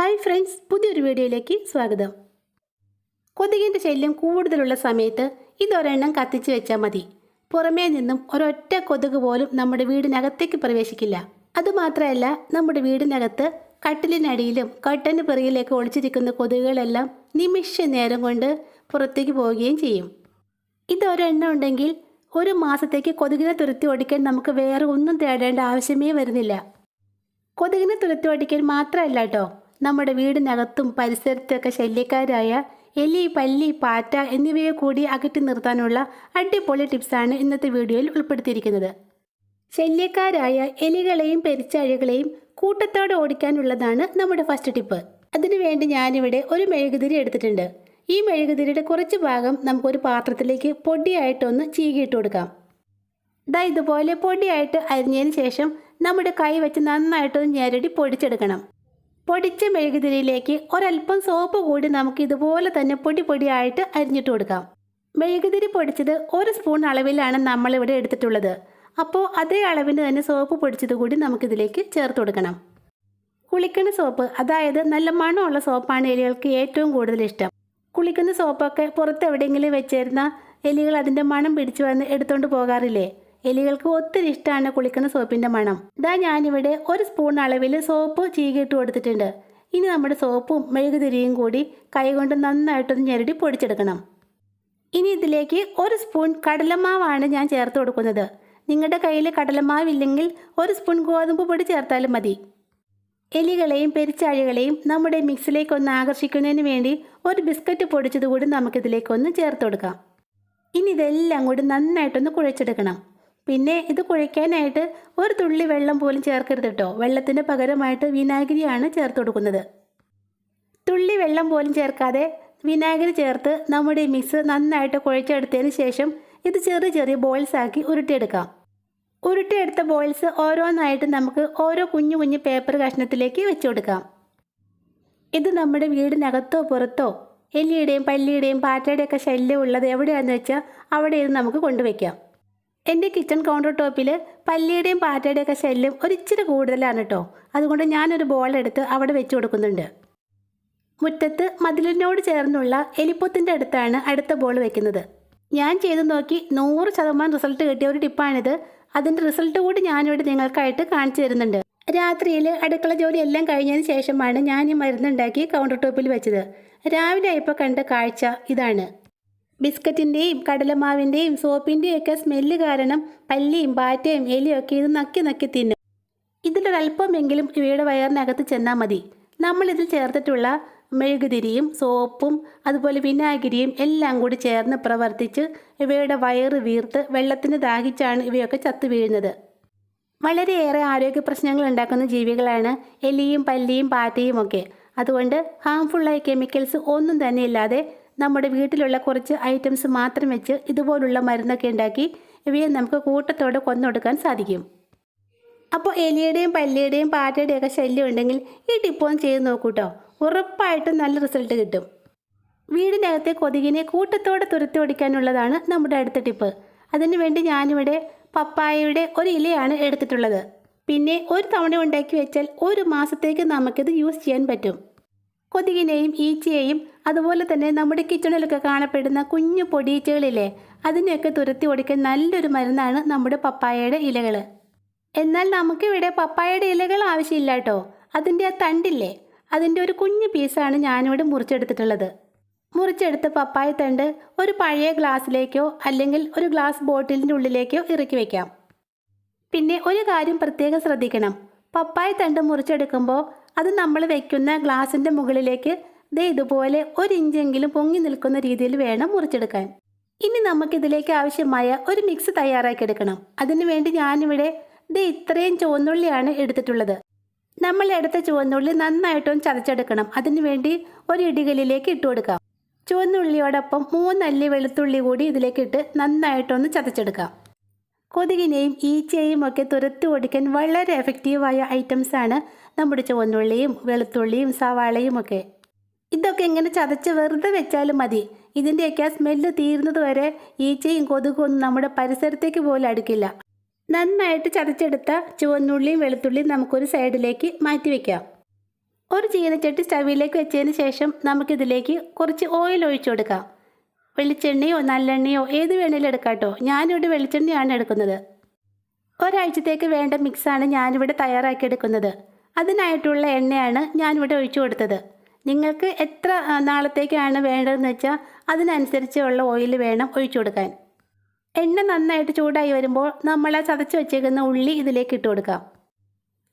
Hi friends പുതിയൊരു വീഡിയോയിലേക്ക് സ്വാഗതം. കൊതുകിന്റെ ശല്യം കൂടുതലുള്ള സമയത്ത് ഇതൊരെണ്ണം കത്തിച്ച് വെച്ചാൽ മതി. പുറമേ നിന്നും ഒരൊറ്റ കൊതുക് പോലും നമ്മുടെ വീടിനകത്തേക്ക് പ്രവേശിക്കില്ല. അതുമാത്രമല്ല നമ്മുടെ വീടിനകത്ത് കട്ടിലിനടിയിലും കട്ടന് പിറകിലേക്ക് ഒളിച്ചിരിക്കുന്ന കൊതുകുകളെല്ലാം നിമിഷ നേരം കൊണ്ട് പുറത്തേക്ക് പോവുകയും ചെയ്യും. ഇതൊരെണ്ണം ഉണ്ടെങ്കിൽ ഒരു മാസത്തേക്ക് കൊതുകിനെ തുരുത്തി ഓടിക്കാൻ നമുക്ക് വേറെ ഒന്നും തേടേണ്ട ആവശ്യമേ വരുന്നില്ല. കൊതുകിനെ തുരുത്തി ഓടിക്കാൻ മാത്രമല്ല കേട്ടോ നമ്മുടെ വീടിനകത്തും പരിസരത്തൊക്കെ ശല്യക്കാരായ എലി പല്ലി പാറ്റ എന്നിവയെ കൂടി അകറ്റി നിർത്താനുള്ള അടിപൊളി ടിപ്സാണ് ഇന്നത്തെ വീഡിയോയിൽ ഉൾപ്പെടുത്തിയിരിക്കുന്നത്. ശല്യക്കാരായ എലികളെയും പെരിച്ചാഴികളെയും കൂട്ടത്തോടെ ഓടിക്കാനുള്ളതാണ് നമ്മുടെ ഫസ്റ്റ് ടിപ്പ് അതിനുവേണ്ടി ഞാനിവിടെ ഒരു മെഴുകുതിരി എടുത്തിട്ടുണ്ട്. ഈ മെഴുകുതിരിയുടെ കുറച്ച് ഭാഗം നമുക്കൊരു പാത്രത്തിലേക്ക് പൊടിയായിട്ടൊന്ന് ചീകിയിട്ട് കൊടുക്കാം. ദാ ഇതുപോലെ പൊടിയായിട്ട് അരിഞ്ഞതിന് ശേഷം നമ്മുടെ കൈ വെച്ച് നന്നായിട്ടൊന്ന് ഞെരടി പൊടിച്ചെടുക്കണം. പൊടിച്ച മെഴുകുതിരിയിലേക്ക് ഒരല്പം സോപ്പ് കൂടി നമുക്ക് ഇതുപോലെ തന്നെ പൊടി പൊടിയായിട്ട് അരിഞ്ഞിട്ട് കൊടുക്കാം. മെഴുകുതിരി പൊടിച്ചത് ഒരു സ്പൂൺ അളവിലാണ് നമ്മളിവിടെ എടുത്തിട്ടുള്ളത്. അപ്പോൾ അതേ അളവിന് തന്നെ സോപ്പ് പൊടിച്ചത് കൂടി നമുക്കിതിലേക്ക് ചേർത്ത് കൊടുക്കണം. കുളിക്കുന്ന സോപ്പ് അതായത് നല്ല മണമുള്ള സോപ്പാണ് എലികൾക്ക് ഏറ്റവും കൂടുതൽ ഇഷ്ടം. കുളിക്കുന്ന സോപ്പൊക്കെ പുറത്ത് എവിടെയെങ്കിലും വെച്ചിരുന്ന എലികൾ അതിന്റെ മണം പിടിച്ചു വന്ന് എടുത്തുകൊണ്ട് പോകാറില്ലേ? എലികൾക്ക് ഒത്തിരി ഇഷ്ടമാണ് കുളിക്കുന്ന സോപ്പിന്റെ മണം. ഇതാ ഞാനിവിടെ ഒരു സ്പൂൺ അളവിൽ സോപ്പ് ചീകിയിട്ട് കൊടുത്തിട്ടുണ്ട്. ഇനി നമ്മുടെ സോപ്പും മെഴുകുതിരിയും കൂടി കൈകൊണ്ട് നന്നായിട്ടൊന്ന് ഞെരടി പൊടിച്ചെടുക്കണം. ഇനി ഇതിലേക്ക് ഒരു സ്പൂൺ കടലമാവാണ് ഞാൻ ചേർത്ത് കൊടുക്കുന്നത്. നിങ്ങളുടെ കയ്യിൽ കടലമാവില്ലെങ്കിൽ ഒരു സ്പൂൺ ഗോതമ്പ് പൊടി ചേർത്താലും മതി. എലികളെയും പെരിച്ചാഴികളെയും നമ്മുടെ മിക്സിലേക്കൊന്ന് ആകർഷിക്കുന്നതിന് വേണ്ടി ഒരു ബിസ്ക്കറ്റ് പൊടിച്ചതുകൂടി നമുക്കിതിലേക്കൊന്ന് ചേർത്ത് കൊടുക്കാം. ഇനി ഇതെല്ലാം കൂടി നന്നായിട്ടൊന്ന് കുഴച്ചെടുക്കണം. പിന്നെ ഇത് കുഴയ്ക്കാനായിട്ട് ഒരു തുള്ളി വെള്ളം പോലും ചേർക്കരുത് കേട്ടോ വെള്ളത്തിന് പകരമായിട്ട് വിനാഗിരിയാണ് ചേർത്ത് കൊടുക്കുന്നത്. തുള്ളി വെള്ളം പോലും ചേർക്കാതെ വിനാഗിരി ചേർത്ത് നമ്മുടെ മിക്സ് നന്നായിട്ട് കുഴച്ചെടുത്തതിന് ശേഷം ഇത് ചെറിയ ചെറിയ ബോൾസ് ആക്കി ഉരുട്ടിയെടുക്കാം. ഉരുട്ടിയെടുത്ത ബോൾസ് ഓരോന്നായിട്ട് നമുക്ക് ഓരോ കുഞ്ഞു കുഞ്ഞു പേപ്പർ കഷ്ണത്തിലേക്ക് വെച്ചു കൊടുക്കാം. ഇത് നമ്മുടെ വീടിനകത്തോ പുറത്തോ എല്ലിയുടെയും പല്ലിയുടെയും പാറ്റയുടെയൊക്കെ ശല്യം ഉള്ളത് എവിടെയാണെന്ന് വെച്ചാൽ അവിടെ ഇത് നമുക്ക് കൊണ്ടുവയ്ക്കാം. എന്റെ കിച്ചൺ കൗണ്ടർ ടോപ്പിൽ പല്ലിയുടെയും പാറ്റയുടെയൊക്കെ ശല്യം ഒരിച്ചിരി കൂടുതലാണ് കേട്ടോ അതുകൊണ്ട് ഞാനൊരു ബോൾ എടുത്ത് അവിടെ വെച്ച് കൊടുക്കുന്നുണ്ട്. മുറ്റത്ത് മതിലിനോട് ചേർന്നുള്ള എലിപ്പൊത്തിന്റെ അടുത്താണ് അടുത്ത ബോൾ വെക്കുന്നത്. ഞാൻ ചെയ്ത് നോക്കി നൂറ് ശതമാനം റിസൾട്ട് കിട്ടിയ ഒരു ടിപ്പാണിത് അതിന്റെ റിസൾട്ട് കൂടി ഞാനിവിടെ നിങ്ങൾക്കായിട്ട് കാണിച്ചു തരുന്നുണ്ട്. രാത്രിയിൽ അടുക്കള ജോലി എല്ലാം കഴിഞ്ഞതിന് ശേഷമാണ് ഞാൻ ഈ മരുന്നുണ്ടാക്കി കൗണ്ടർ ടോപ്പിൽ വെച്ചത്. രാവിലെ ആയപ്പോൾ കണ്ട കാഴ്ച ഇതാണ്. ബിസ്ക്കറ്റിന്റെയും കടലമാവിന്റെയും സോപ്പിന്റെയൊക്കെ സ്മെല്ല് കാരണം പല്ലിയും പാറ്റയും എലിയൊക്കെ ഇത് നക്കി നക്കി തിന്നും. ഇതിലൊരല്പമെങ്കിലും ഇവയുടെ വയറിനകത്ത് ചെന്നാൽ മതി. നമ്മളിതിൽ ചേർത്തിട്ടുള്ള മെഴുകുതിരിയും സോപ്പും അതുപോലെ വിനാഗിരിയും എല്ലാം കൂടി ചേർന്ന് പ്രവർത്തിച്ച് ഇവയുടെ വയറ് വീർത്ത് വെള്ളത്തിന് ദാഹിച്ചാണ് ഇവയൊക്കെ ചത്തു വീഴുന്നത്. വളരെയേറെ ആരോഗ്യ പ്രശ്നങ്ങൾ ഉണ്ടാക്കുന്ന ജീവികളാണ് എലിയും പല്ലിയും പാറ്റയും ഒക്കെ. അതുകൊണ്ട് ഹാംഫുള്ളായ കെമിക്കൽസ് ഒന്നും തന്നെ ഇല്ലാതെ നമ്മുടെ വീട്ടിലുള്ള കുറച്ച് ഐറ്റംസ് മാത്രം വെച്ച് ഇതുപോലുള്ള മരുന്നൊക്കെ ഉണ്ടാക്കി ഇവയെ നമുക്ക് കൂട്ടത്തോടെ കൊന്നൊടുക്കാൻ സാധിക്കും. അപ്പോൾ എലിയുടെയും പല്ലിയുടെയും പാറ്റയുടെയും ഒക്കെ ശല്യം ഉണ്ടെങ്കിൽ ഈ ടിപ്പൊന്ന് ചെയ്ത് നോക്കൂട്ടോ. ഉറപ്പായിട്ടും നല്ല റിസൾട്ട് കിട്ടും. വീടിനകത്തെ കൊതുകിനെ കൂട്ടത്തോടെ തുരത്തി ഓടിക്കാനുള്ളതാണ് നമ്മുടെ അടുത്ത ടിപ്പ് അതിനുവേണ്ടി ഞാനിവിടെ പപ്പായയുടെ ഒരു ഇലയാണ് എടുത്തിട്ടുള്ളത്. പിന്നെ ഒരു തവണ ഉണ്ടാക്കി വെച്ചാൽ ഒരു മാസത്തേക്ക് നമുക്കിത് യൂസ് ചെയ്യാൻ പറ്റും. കൊതുകിനെയും ഈച്ചയെയും അതുപോലെ തന്നെ നമ്മുടെ കിച്ചണിലൊക്കെ കാണപ്പെടുന്ന കുഞ്ഞു പൊടിയീച്ചകളില്ലേ അതിനെയൊക്കെ തുരത്തി ഓടിക്കാൻ നല്ലൊരു മരുന്നാണ് നമ്മുടെ പപ്പായയുടെ ഇലകൾ എന്നാൽ നമുക്കിവിടെ പപ്പായയുടെ ഇലകൾ ആവശ്യമില്ല കേട്ടോ. അതിന്റെ ആ തണ്ടില്ലേ അതിന്റെ ഒരു കുഞ്ഞു പീസാണ് ഞാനിവിടെ മുറിച്ചെടുത്തിട്ടുള്ളത്. മുറിച്ചെടുത്ത പപ്പായ തണ്ട് ഒരു പഴയ ഗ്ലാസ്സിലേക്കോ അല്ലെങ്കിൽ ഒരു ഗ്ലാസ് ബോട്ടിലിന്റെ ഉള്ളിലേക്കോ ഇറക്കി വയ്ക്കാം പിന്നെ ഒരു കാര്യം പ്രത്യേകം ശ്രദ്ധിക്കണം. പപ്പായ തണ്ട് മുറിച്ചെടുക്കുമ്പോൾ അത് നമ്മൾ വെക്കുന്ന ഗ്ലാസിന്റെ മുകളിലേക്ക് ദേ ഇതുപോലെ ഒരു ഇഞ്ചെങ്കിലും പൊങ്ങി നിൽക്കുന്ന രീതിയിൽ വേണം മുറിച്ചെടുക്കാൻ. ഇനി നമുക്കിതിലേക്ക് ആവശ്യമായ ഒരു മിക്സ് തയ്യാറാക്കിയെടുക്കണം അതിനുവേണ്ടി ഞാനിവിടെ ദേ ഇത്രയും ചുവന്നുള്ളിയാണ് എടുത്തിട്ടുള്ളത്. നമ്മൾ എടുത്ത ചുവന്നുള്ളി നന്നായിട്ടൊന്ന് ചതച്ചെടുക്കണം. അതിനുവേണ്ടി ഒരു ഇടികലിലേക്ക് ഇട്ട് കൊടുക്കാം. ചുവന്നുള്ളിയോടൊപ്പം മൂന്നല്ലി വെളുത്തുള്ളി കൂടി ഇതിലേക്ക് ഇട്ട് നന്നായിട്ടൊന്ന് ചതച്ചെടുക്കാം. കൊതുകിനെയും ഈച്ചയെയും ഒക്കെ തുരത്തു ഓടിക്കാൻ വളരെ എഫക്റ്റീവായ ഐറ്റംസാണ് നമ്മുടെ ചുവന്നുള്ളിയും വെളുത്തുള്ളിയും സവാളയും ഒക്കെ. ഇതൊക്കെ ഇങ്ങനെ ചതച്ച് വെറുതെ വെച്ചാലും മതി. ഇതിന്റെയൊക്കെ ആ സ്മെല്ല് തീരുന്നത് വരെ ഈച്ചയും കൊതുകും ഒന്നും നമ്മുടെ പരിസരത്തേക്ക് പോലും അടുക്കില്ല. നന്നായിട്ട് ചതച്ചെടുത്ത ചുവന്നുള്ളിയും വെളുത്തുള്ളിയും നമുക്കൊരു സൈഡിലേക്ക് മാറ്റി വയ്ക്കാം ഒരു ചീനച്ചട്ടി സ്റ്റവിലേക്ക് വെച്ചതിന് ശേഷം നമുക്കിതിലേക്ക് കുറച്ച് ഓയിൽ ഒഴിച്ചു കൊടുക്കാം. വെളിച്ചെണ്ണയോ നല്ലെണ്ണയോ ഏത് വേണേലും എടുക്കാം കേട്ടോ ഞാനിവിടെ വെളിച്ചെണ്ണയാണ് എടുക്കുന്നത്. ഒരാഴ്ചത്തേക്ക് വേണ്ട മിക്സാണ് ഞാനിവിടെ തയ്യാറാക്കി എടുക്കുന്നത്. അതിനായിട്ടുള്ള എണ്ണയാണ് ഞാനിവിടെ ഒഴിച്ചു കൊടുത്തത്. നിങ്ങൾക്ക് എത്ര നാളത്തേക്കാണ് വേണ്ടതെന്ന് വെച്ചാൽ അതിനനുസരിച്ചുള്ള ഓയിൽ വേണം ഒഴിച്ചു കൊടുക്കാൻ. എണ്ണ നന്നായിട്ട് ചൂടായി വരുമ്പോൾ നമ്മൾ ആ ചതച്ച് വെച്ചേക്കുന്ന ഉള്ളി ഇതിലേക്ക് ഇട്ട് കൊടുക്കാം.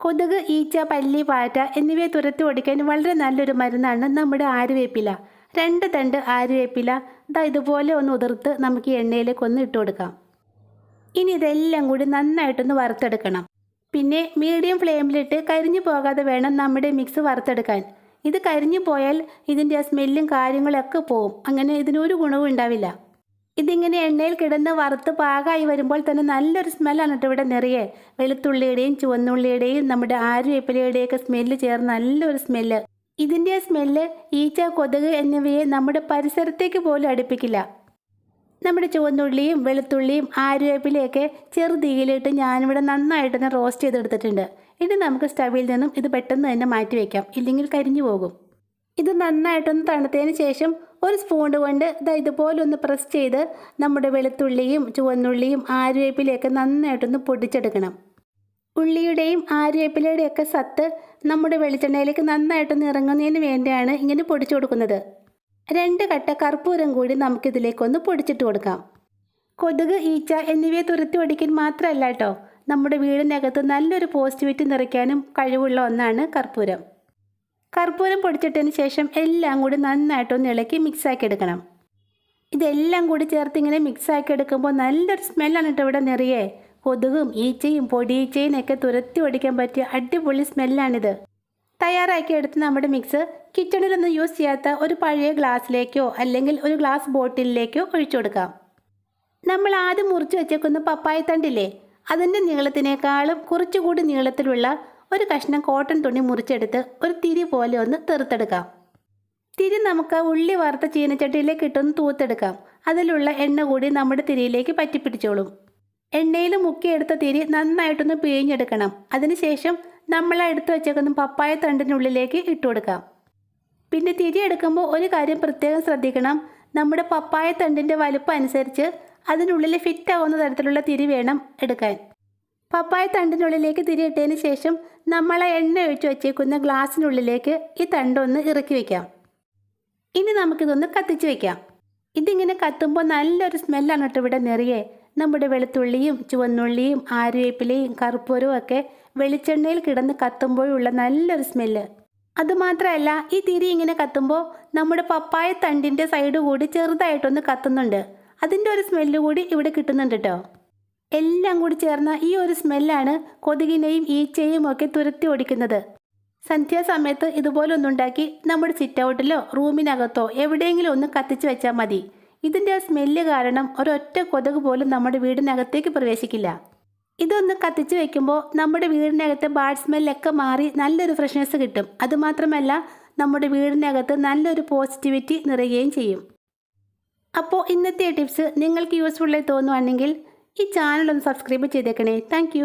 കൊതുക് ഈച്ച പല്ലി പാറ്റ എന്നിവയെ തുരത്തി ഓടിക്കാൻ വളരെ നല്ലൊരു മരുന്നാണ് നമ്മുടെ ആര്യവേപ്പില രണ്ട് തണ്ട് ആര്യവേപ്പില ദാ ഇതുപോലെ ഒന്ന് ഉതിർത്ത് നമുക്ക് എണ്ണയിലേക്ക് ഒന്ന് ഇട്ട് കൊടുക്കാം. ഇനി ഇതെല്ലാം കൂടി നന്നായിട്ടൊന്ന് വറുത്തെടുക്കണം. പിന്നെ മീഡിയം ഫ്ലെയിമിലിട്ട് കരിഞ്ഞു പോകാതെ വേണം നമ്മുടെ മിക്സ് വറുത്തെടുക്കാൻ. ഇത് കരിഞ്ഞു പോയാൽ ഇതിന്റെ ആ സ്മെല്ലും കാര്യങ്ങളൊക്കെ പോവും. അങ്ങനെ ഇതിനൊരു ഗുണവും ഉണ്ടാവില്ല. ഇതിങ്ങനെ എണ്ണയിൽ കിടന്ന് വറുത്ത് പാകമായി വരുമ്പോൾ തന്നെ നല്ലൊരു സ്മെല്ലാണ് കേട്ടോ ഇവിടെ നിറയെ. വെളുത്തുള്ളിയുടെയും ചുവന്നുള്ളിയുടെയും നമ്മുടെ ആരുവേപ്പിലയുടെയൊക്കെ സ്മെല്ല് ചേർന്ന് നല്ലൊരു സ്മെല്ല്. ഇതിന്റെ സ്മെല്ല് ഈച്ച കൊതുക് എന്നിവയെ നമ്മുടെ പരിസരത്തേക്ക് പോലും അടുപ്പിക്കില്ല. നമ്മുടെ ചുവന്നുള്ളിയും വെളുത്തുള്ളിയും ആര്യവേപ്പിലയൊക്കെ ചെറുതീയിലിട്ട് ഞാനിവിടെ നന്നായിട്ടൊന്ന് റോസ്റ്റ് ചെയ്തെടുത്തിട്ടുണ്ട്. ഇത് നമുക്ക് സ്റ്റവിൽ നിന്നും ഇത് പെട്ടെന്ന് തന്നെ മാറ്റി വയ്ക്കാം ഇല്ലെങ്കിൽ കരിഞ്ഞു പോകും. ഇത് നന്നായിട്ടൊന്ന് തണുത്തതിന് ശേഷം ഒരു സ്പൂൺ കൊണ്ട് ഇതാ ഇതുപോലെ ഒന്ന് പ്രസ് ചെയ്ത് നമ്മുടെ വെളുത്തുള്ളിയും ചുവന്നുള്ളിയും ആര്യവേപ്പിലയൊക്കെ നന്നായിട്ടൊന്ന് പൊടിച്ചെടുക്കണം. ഉള്ളിയുടെയും ആര്യവേപ്പിലയുടെയും ഒക്കെ സത്ത് നമ്മുടെ വെളിച്ചെണ്ണയിലേക്ക് നന്നായിട്ടൊന്ന് ഇറങ്ങുന്നതിന് വേണ്ടിയാണ് ഇങ്ങനെ പൊടിച്ചു കൊടുക്കുന്നത്. രണ്ട് കട്ട കർപ്പൂരം കൂടി നമുക്കിതിലേക്കൊന്ന് പൊടിച്ചിട്ട് കൊടുക്കാം. കൊതുക് ഈച്ച എന്നിവയെ തുരത്തി ഒടിക്കാൻ മാത്രമല്ല കേട്ടോ നമ്മുടെ വീടിനകത്ത് നല്ലൊരു പോസിറ്റിവിറ്റി നിറയ്ക്കാനും കഴിവുള്ള ഒന്നാണ് കർപ്പൂരം. കർപ്പൂരം പൊടിച്ചിട്ടതിന് ശേഷം എല്ലാം കൂടി നന്നായിട്ടൊന്ന് ഇളക്കി മിക്സാക്കി എടുക്കണം. ഇതെല്ലാം കൂടി ചേർത്ത് ഇങ്ങനെ മിക്സാക്കി എടുക്കുമ്പോൾ നല്ലൊരു സ്മെല്ലാണ് കേട്ടോ ഇവിടെ നിറയെ. കൊതുകും ഈച്ചയും പൊടിയീച്ചയും ഒക്കെ തുരത്തി ഓടിക്കാൻ പറ്റിയ അടിപൊളി സ്മെല്ലാണിത്. തയ്യാറാക്കി എടുത്ത് നമ്മുടെ മിക്സ് കിച്ചണിലൊന്നും യൂസ് ചെയ്യാത്ത ഒരു പഴയ ഗ്ലാസ്സിലേക്കോ അല്ലെങ്കിൽ ഒരു ഗ്ലാസ് ബോട്ടിലിലേക്കോ ഒഴിച്ചു കൊടുക്കാം. നമ്മൾ ആദ്യം മുറിച്ച് വെച്ചേക്കുന്ന പപ്പായ തണ്ടില്ലേ അതിന്റെ നീളത്തിനേക്കാളും കുറച്ചുകൂടി നീളത്തിലുള്ള ഒരു കഷ്ണം കോട്ടൺ തുണി മുറിച്ചെടുത്ത് ഒരു തിരി പോലെ ഒന്ന് തെറുത്തെടുക്കാം. തിരി നമുക്ക് ഉള്ളി വറുത്ത ചീനച്ചട്ടിയിലേക്ക് ഇട്ടൊന്ന് തൂത്തെടുക്കാം. അതിലുള്ള എണ്ണ കൂടി നമ്മുടെ തിരിയിലേക്ക് പറ്റിപ്പിടിച്ചോളും. എണ്ണയിൽ മുക്കിയെടുത്ത തിരി നന്നായിട്ടൊന്ന് പിഴിഞ്ഞെടുക്കണം. അതിനുശേഷം നമ്മൾ എടുത്തു വെച്ചേക്കുന്ന പപ്പായ തണ്ടിനുള്ളിലേക്ക് ഇട്ടു കൊടുക്കാം. പിന്നെ തിരി എടുക്കുമ്പോൾ ഒരു കാര്യം പ്രത്യേകം ശ്രദ്ധിക്കണം. നമ്മുടെ പപ്പായ തണ്ടിന്റെ വലുപ്പം അനുസരിച്ച് അതിനുള്ളിൽ ഫിറ്റ് ആവുന്ന തരത്തിലുള്ള തിരി വേണം എടുക്കാൻ. പപ്പായ തണ്ടിനുള്ളിലേക്ക് തിരി ഇട്ടതിന് ശേഷം നമ്മൾ എണ്ണ ഒഴിച്ച് വെച്ചേക്കുന്ന ഗ്ലാസ്സിനുള്ളിലേക്ക് ഈ തണ്ടൊന്ന് ഇറക്കി വെക്കാം. ഇനി നമുക്കിതൊന്ന് കത്തിച്ച് വെക്കാം. ഇതിങ്ങനെ കത്തുമ്പോൾ നല്ലൊരു സ്മെല്ലാണ് കേട്ടോ ഇവിടെ നിറയെ. നമ്മുടെ വെളുത്തുള്ളിയും ചുവന്നുള്ളിയും ആര്യവേപ്പിലയും കറുപ്പൂരും ഒക്കെ വെളിച്ചെണ്ണയിൽ കിടന്ന് കത്തുമ്പോഴുള്ള നല്ലൊരു സ്മെല്ല്. അതുമാത്രമല്ല ഈ തിരി ഇങ്ങനെ കത്തുമ്പോൾ നമ്മുടെ പപ്പായ തണ്ടിന്റെ സൈഡ് കൂടി ചെറുതായിട്ടൊന്ന് കത്തുന്നുണ്ട്. അതിന്റെ ഒരു സ്മെല്ല് കൂടി ഇവിടെ കിട്ടുന്നുണ്ട് കേട്ടോ. എല്ലാം കൂടി ചേർന്ന ഈ ഒരു സ്മെല്ലാണ് കൊതുകിനെയും ഈച്ചയും ഒക്കെ തുരത്തി ഓടിക്കുന്നത്. സന്ധ്യാസമയത്ത് ഇതുപോലെ ഇതുപോലൊന്നുണ്ടാക്കി നമ്മുടെ സിറ്റ് ഔട്ടിലോ റൂമിനകത്തോ എവിടെയെങ്കിലും ഒന്ന് കത്തിച്ച് വെച്ചാൽ മതി. ഇതിന്റെ ആ സ്മെല്ല് കാരണം ഒരൊറ്റ കൊതുക് പോലും നമ്മുടെ വീടിനകത്തേക്ക് പ്രവേശിക്കില്ല. ഇതൊന്ന് കത്തിച്ച് വെക്കുമ്പോൾ നമ്മുടെ വീടിനകത്തെ ബാഡ് സ്മെല്ലൊക്കെ മാറി നല്ലൊരു ഫ്രഷ്നെസ് കിട്ടും. അതുമാത്രമല്ല നമ്മുടെ വീടിനകത്ത് നല്ലൊരു പോസിറ്റിവിറ്റി നിറയുകയും ചെയ്യും. അപ്പോൾ ഇന്നത്തെ ടിപ്സ് നിങ്ങൾക്ക് യൂസ്ഫുള്ളായി തോന്നുവാണെങ്കിൽ ഈ ചാനൽ ഒന്ന് സബ്സ്ക്രൈബ് ചെയ്തേക്കണേ. താങ്ക്